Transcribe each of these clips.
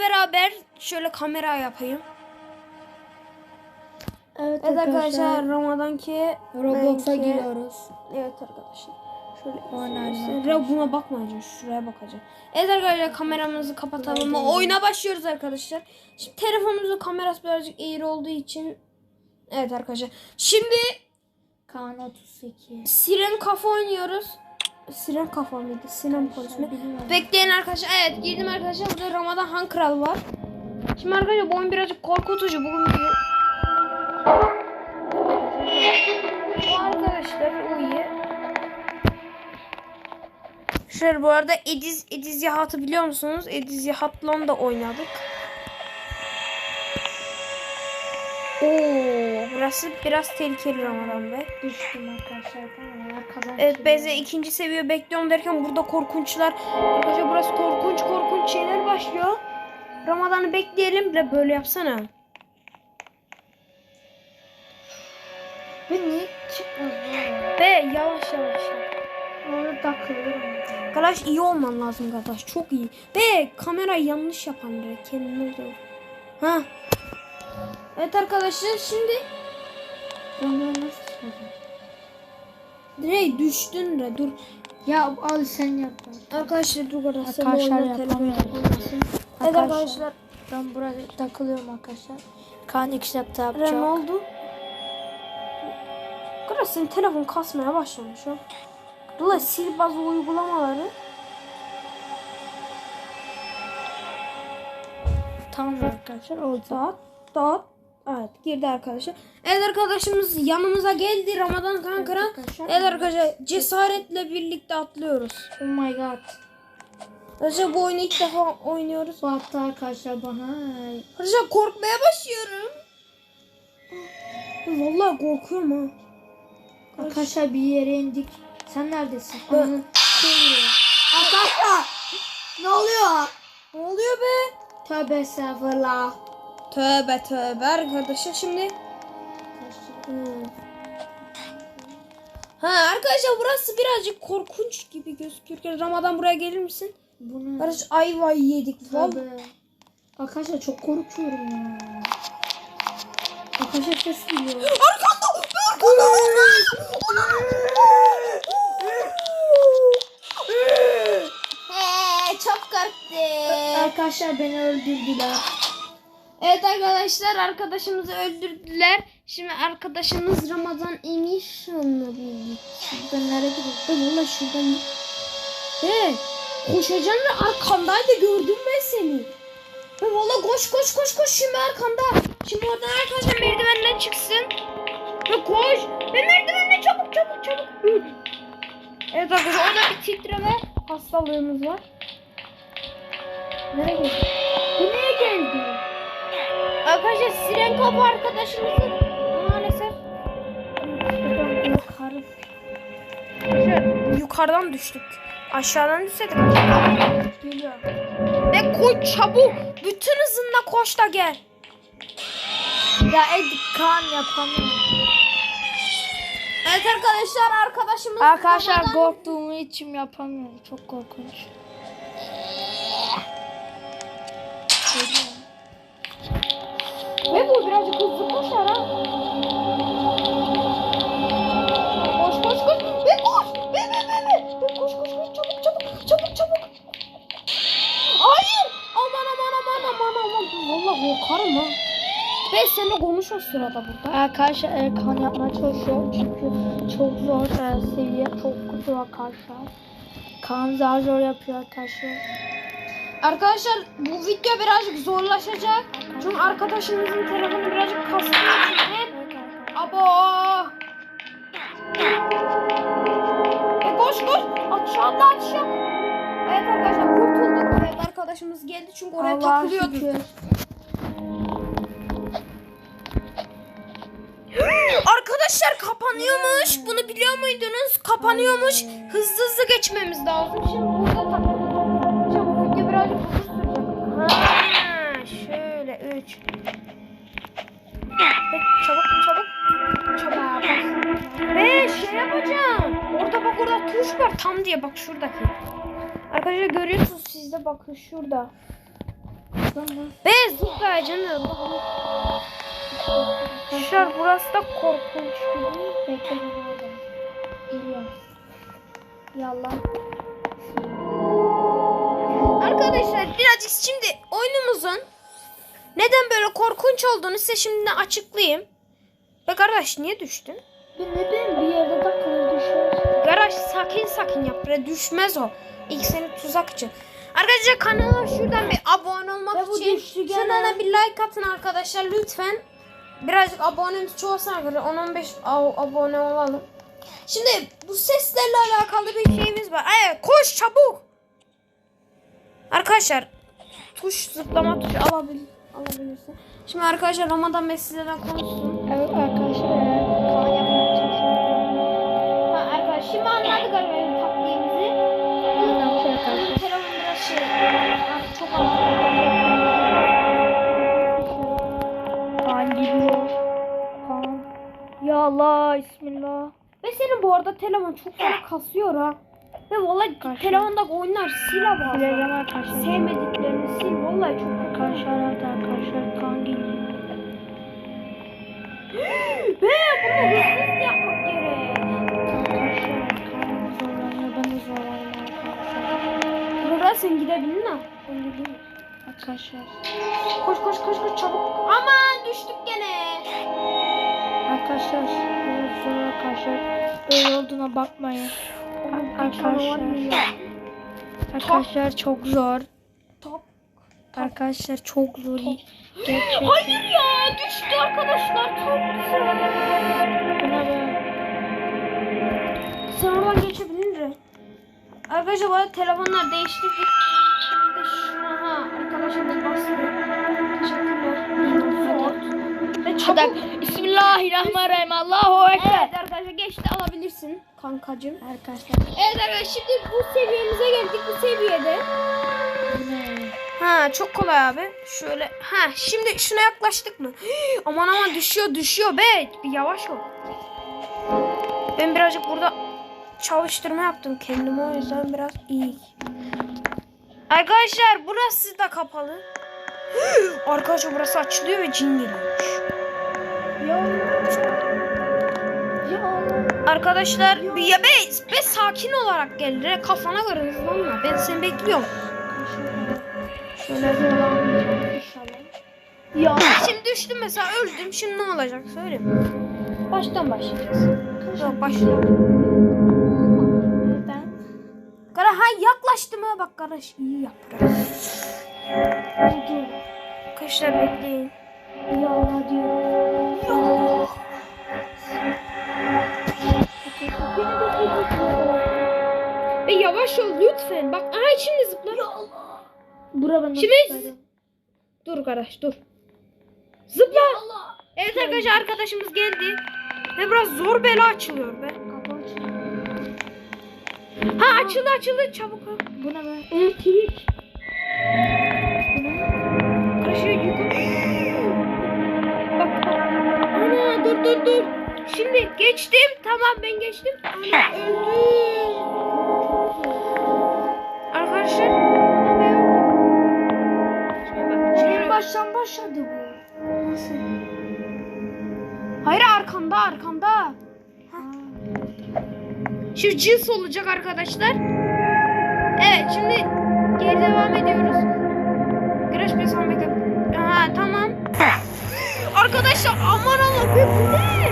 beraber şöyle kamera yapayım. Evet, Evet arkadaşlar. Ramazanki Roblox'a benki- giriyoruz. Evet arkadaşlar. Şöyle Oynayalım Şuraya buna bakmayacağım. Şuraya bakacağım. Evet arkadaşlar kameramızı kapatalım. Oyuna başlıyoruz arkadaşlar. Şimdi telefonumuzun kamerası birazcık eğri olduğu için Evet arkadaşlar. Şimdi Kaan 38. Siren Kafa oynuyoruz. Siren Kafa mıydı? Siren Polis mi? Bekleyin arkadaşlar. Evet girdim arkadaşlar. Burada Ramazan Han Kral var. Şimdi arkadaşlar bu oyun birazcık korkutucu. Bugün bir... Bu arkadaşlar iyi. Şöyle bu arada Ediz, Ediz Yahat'ı biliyor musunuz? Ediz Yahat'la da oynadık. Oo, burası biraz tehlikeli Ramazan Bey. Düştüm arkadaşlar. Arkadan Evet Beze ikinci seviye bekliyorum derken burada korkunçlar. Arkadaşlar burası korkunç korkunç şeyler başlıyor. Ramazan'ı bekleyelim de böyle yapsana. Ben niye çıkmaz? Be yavaş yavaş. Orada takılıyorum. Arkadaş iyi olman lazım arkadaş. Çok iyi. Be kamerayı yanlış yapan direkt kendine zor. Ha. Evet arkadaşlar şimdi direkt düştün de dur. Ya al sen yap. Arkadaşlar dur sen Arkadaşlar yapamıyorum. Evet Arkadaşlar. Ben burada takılıyorum arkadaşlar. Kaan iki dakika Ne yapacak. oldu? Arkadaş senin telefon kasmaya başlamış ha. Dolayı sil bazı uygulamaları. Tamam arkadaşlar oldu. Dağıt, dağıt. Evet girdi arkadaşlar. Evet arkadaşımız yanımıza geldi Ramazan Kankara. Evet arkadaşlar cesaretle birlikte atlıyoruz. Oh my god. Arkadaşlar bu oyunu ilk defa oynuyoruz. Bu hatta arkadaşlar bana Arkadaşlar korkmaya başlıyorum. Vallahi korkuyorum ha. arkadaşlar bir yere indik. Sen neredesin? Ben-. Arkadaşlar ne oluyor? Ne oluyor be? Tövbe estağfurullah. Tövbe tövbe arkadaşlar şimdi. Hmm. Ha arkadaşlar burası birazcık korkunç gibi gözüküyor. Ramazan buraya gelir misin? Bunu Arkadaşlar ayvayı yedik. Tövbe. Arkadaşlar çok korkuyorum ya. Arkadaşlar ses geliyor. Arkanda! Çok korktum. Arkadaşlar beni öldürdüler. Evet arkadaşlar arkadaşımızı öldürdüler. Şimdi arkadaşımız Ramazan birlikte. Ben nereye gidiyorum? Ben valla şuradan git. Be koşacaksın ve arkandaydı gördüm ben seni. Be valla koş koş koş koş şimdi arkanda. Şimdi oradan arkadaşlar merdivenden çıksın. Ve koş. Ve merdivenden çabuk çabuk çabuk. Evet arkadaşlar orada bir titreme hastalığımız var. Nereye geldi? Niye geldi? Arkadaşlar siren kapı arkadaşımızın maalesef yukarı yukarıdan düştük. Aşağıdan düşseydik. Geliyor. Ve koş çabuk. Bütün hızınla koş da gel. Ya Ed Kaan yapamıyorum. Evet arkadaşlar arkadaşımız Arkadaşlar Ramazan- korktuğum için yapamıyorum. Çok korkunç. Ve bu birazcık hızlı koşar ha. Koş koş koş. Ve koş. Ve ve ve ve. Ve koş koş koş. Çabuk çabuk. Çabuk çabuk. Hayır. Aman aman aman aman aman. Valla korkarım ha. Ben seninle konuş o sırada burada. Arkadaşlar e, Kaan yapmaya çalışıyor. Çünkü çok zor e, seviye. Çok kötü arkadaşlar. Kaan zar zor yapıyor arkadaşlar. Arkadaşlar bu video birazcık zorlaşacak. Çünkü arkadaşımızın telefonu birazcık kastığı için hep Abo. E koş koş. Aşağıda aşağı. Evet arkadaşlar kurtulduk. Evet arkadaşımız geldi çünkü oraya Allah'a takılıyordu. şükür. Arkadaşlar kapanıyormuş. Bunu biliyor muydunuz? Kapanıyormuş. Hızlı hızlı geçmemiz lazım. Şimdi burada takıldık. Ha, şöyle 3. Çabuk çabuk. Çabuk. Ve şey yapacağım. Orada bak orada tuş var tam diye bak şuradaki. Arkadaşlar görüyorsunuz siz de bakın şurada. Be zıplayacaksın. Arkadaşlar burası da korkunç gibi. Bekle. Yallah. Arkadaşlar birazcık şimdi oyunumuzun neden böyle korkunç olduğunu size şimdiden açıklayayım. Be kardeş niye düştün? Bileyim bir yerde takılı düşüyor. Garaj sakin sakin yap. Bre düşmez o. İlk seni tuzak için. Arkadaşlar kanala şuradan bir abone olmak Ve için şuradan da bir like atın arkadaşlar lütfen. Birazcık abonemiz çoğalsın arkadaşlar. 10-15 a- abone olalım. Şimdi bu seslerle alakalı bir şeyimiz var. Ay, koş çabuk. Arkadaşlar tuş zıplama tuşu alabil alabilirsin. Şimdi arkadaşlar Ramazan Bey sizlerle konuşsun. Evet arkadaşlar eğer kan yapmaya çalışıyorum. Ha arkadaşlar şimdi anladık arkadaşlar taktiğimizi. Telefon biraz şey. Çok ağır. Kan gidiyor. Kan. Ya Allah bismillah. Ve senin bu arada telefon çok fazla kasıyor ha. Ve vallahi Kasıyor. telefondaki oyunlar sil abi. Sileceğim arkadaşlar. Sevmediklerini sil. Vallahi çok Arkadaşlar evet arkadaşlar kan geliyor. Ve bunu hırsız yapmak gerek. Ben de zorlanıyorum arkadaşlar. Koş koş koş koş çabuk. Aman düştük gene. Arkadaşlar. Arkadaşlar. Böyle olduğuna bakmayın. Arkadaşlar. Arkadaşlar çok zor. Top. Arkadaşlar çok zor. Gerçekten. Hayır ya düştü arkadaşlar. Buna ben. Sen oradan geçebilir Arkadaşlar bu arada telefonlar. Şimdi şuna arkadaşlar ben bastım. Teşekkürler. Zor. Ve çabuk. Bismillahirrahmanirrahim. Allahu Evet arkadaşlar geçti alabilirsin kankacım. Arkadaşlar. Evet arkadaşlar şimdi bu seviyemize geldik bu seviyede. Ha çok kolay abi. Şöyle ha şimdi şuna yaklaştık mı? Hii, aman aman düşüyor düşüyor be. Bir yavaş ol. Ben birazcık burada çalıştırma yaptım kendime o yüzden biraz iyi. Arkadaşlar burası da kapalı. Hii, Arkadaşlar burası açılıyor ve cin geliyormuş. Ya. Arkadaşlar ya be, be sakin olarak gel. Kafana göre hızlanma. Ben seni bekliyorum. Şöyle. Ya şimdi düştüm mesela öldüm. Şimdi ne olacak söyle. Baştan başlayacağız. Yok başlayalım. Kara ha yaklaştı mı? Bak kardeş iyi yap. Oldu. Arkadaşlar bekleyin. Ya diyor. Be yavaş ol lütfen. Bak aha şimdi zıpla. Bura ben Şimdi- Dur kardeş dur. Zıpla. Evet arkadaşlar arkadaşımız geldi. Ve biraz zor bela açılıyor be. Ha açıldı açıldı çabuk ol. Bu ne be? Elektrik. Bu ne? Yukarı. Bak bak. Ana dur dur dur. Şimdi geçtim. Tamam ben geçtim. Ana öldüm. Arkadaşlar. En baştan başladı bu. Nasıl? Hayır arkanda arkanda. Şimdi cins olacak arkadaşlar. Evet şimdi geri devam ediyoruz. Son bekle. Ha tamam. Arkadaşlar aman Allah be bu ne?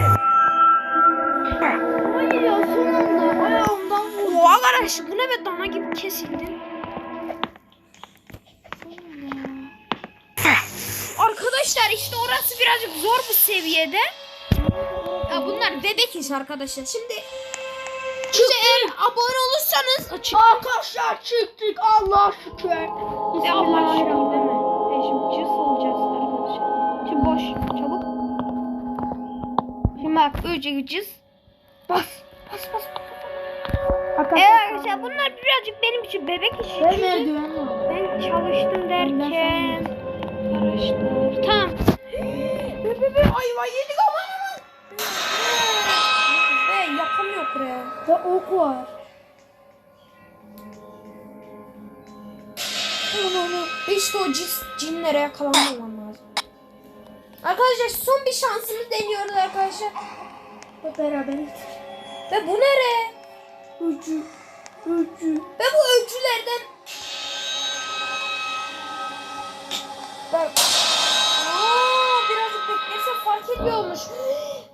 Hayır ya son anda ayağımdan vurdu. Oha garaj bu ne be dana gibi kesildi. Arkadaşlar işte orası birazcık zor bu seviyede. Ya bunlar bebek iş arkadaşlar. Şimdi Şimdi eğer abone olursanız Arkadaşlar çıktık Allah şükür. Ya Allah deme. E şimdi cız olacağız arkadaşlar. Şimdi boş. Çabuk. Şimdi bak önce cız. Bas. Bas bas. Evet arkadaşlar bunlar birazcık benim için bebek işi. Ben Çünkü. Ben çalıştım derken. Araştır. Tamam. Ayva yedik aman. Be yapamıyor buraya. Ve ok var. Onu onu. İşte o cis, cinlere yakalanmam lazım. Arkadaşlar son bir şansımız deniyoruz arkadaşlar. Hep beraber. Ve bu nere? Ucu. Ucu. Ve bu öncülerden... Ben... Aa, birazcık beklese fark ediyormuş.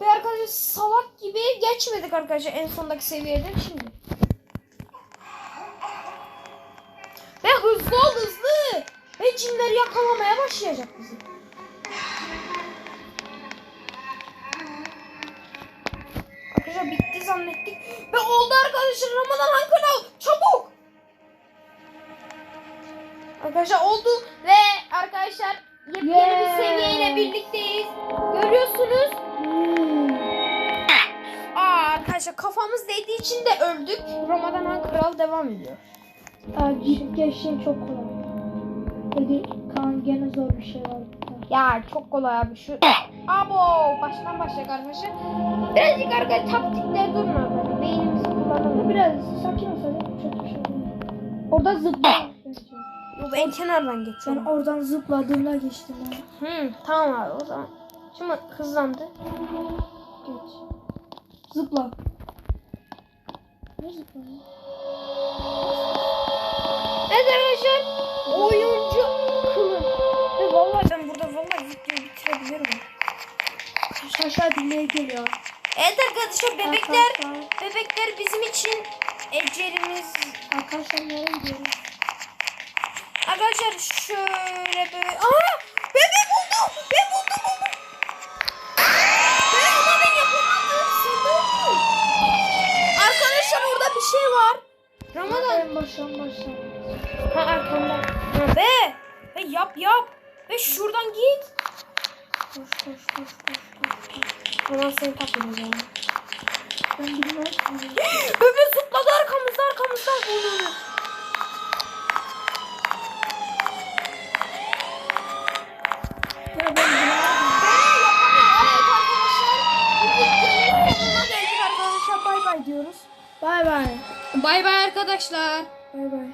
Ve arkadaşlar salak gibi geçmedik arkadaşlar en sondaki seviyeden şimdi. Ve hızlı ol hızlı. Ve cinleri yakalamaya başlayacak bizi. Arkadaşlar bitti zannettik. Ve oldu arkadaşlar Ramazan Han kanal. Çabuk. Arkadaşlar oldu ve arkadaşlar yepyeni bir Yeah. seviyeyle birlikteyiz. Görüyorsunuz. Hmm. Aa arkadaşlar kafamız değdiği için de öldük. Ramazan Han Kral devam ediyor. Aa, gidip geçtiğin çok kolay. Hadi kan gene zor bir şey var. Ya çok kolay abi şu. Abo baştan başlayacak arkadaşlar. Birazcık arkadaşlar taktikler durun arkadaşlar. Beynimizi kullanalım. Biraz sakin olsaydı çok bir şey. Orada zıpla. Bu ben kenardan Ben geçiyorum. oradan zıpladığımda geçtim. Ben. Hı, tamam abi o zaman. Şimdi hızlandı. Geç. Zıpla. Ne zıpla? Evet arkadaşlar. Oyuncu kılın. Ve vallahi ben burada vallahi videoyu bitirebilirim. Aşağı dinleye geliyor. Evet arkadaşlar bebekler Arkadaşlar, bebekler bizim için ecelimiz. arkadaşlar nereye gidiyoruz? Arkadaşlar şöyle bebek. Aa! Bebek buldum. Ben buldum buldum. Ben ama ben yapamadım. Arkadaşlar orada bir şey var. Ramazan. En baştan başla. Ha arkamda. Ha, be. Be yap yap. Ve şuradan git. Koş koş koş koş koş. Tamam seni edeceğim. Ben bilmem. Bebek zıpladı arkamızda arkamızda. Bunu. Bay bay. Bay arkadaşlar.